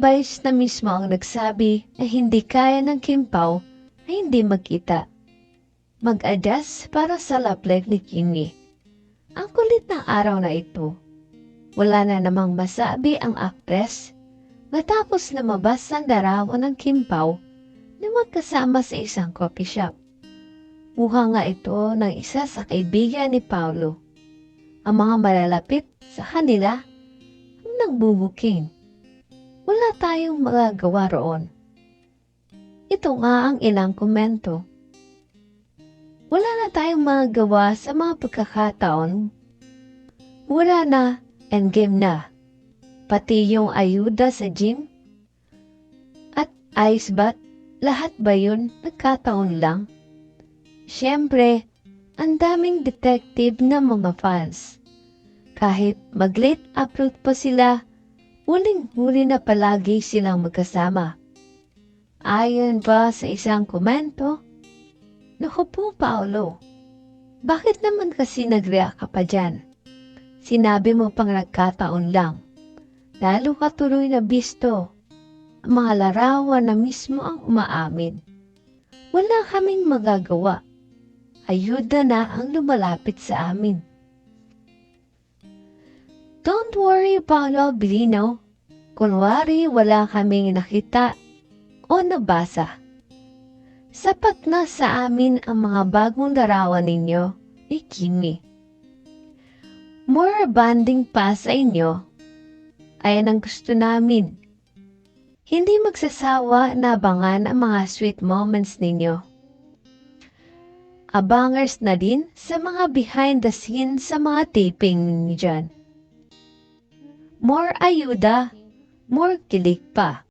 Bias na mismo ang nagsabi na hindi kaya ng Kimpaw na hindi magkita. Mag-adjust para sa lapleg ni Kimi. Ang kulit ng araw na ito. Wala na namang masabi ang aktres matapos lumabas ang darawan ng Kimpaw na magkasama sa isang coffee shop. Muha nga ito ng isa sa kaibigan ni Paulo. Ang mga malalapit sa kanila ang nagbubuking. Wala tayong magagawa roon. Ito nga ang ilang komento. Wala na tayong magagawa sa mga pagkakataon. Wala na, endgame na. Pati yung ayuda sa gym. At ice bath, lahat ba yun nagkataon lang? Siyempre, ang daming detective na mga fans. Kahit mag-late upload pa sila, huling-huli na palagi silang magkasama. Ayon pa sa isang komento, Naku po, Paolo, bakit naman kasi nag-react ka pa dyan? Sinabi mo pang nagkataon lang. Lalo ka tuloy na bisto. Mga larawan na mismo ang umaamin. Wala kaming magagawa. Ayuda na ang lumalapit sa amin. Don't worry, Paolo Bilino. Kunwari wala kaming nakita o nabasa. Sapat na sa amin ang mga bagong larawan ninyo ni Kimi. More banding pa sa inyo. Ayan ang gusto namin. Hindi magsasawa na abangan ang mga sweet moments ninyo. Abangers na din sa mga behind the scenes sa mga taping dyan. More ayuda, more kilig pa.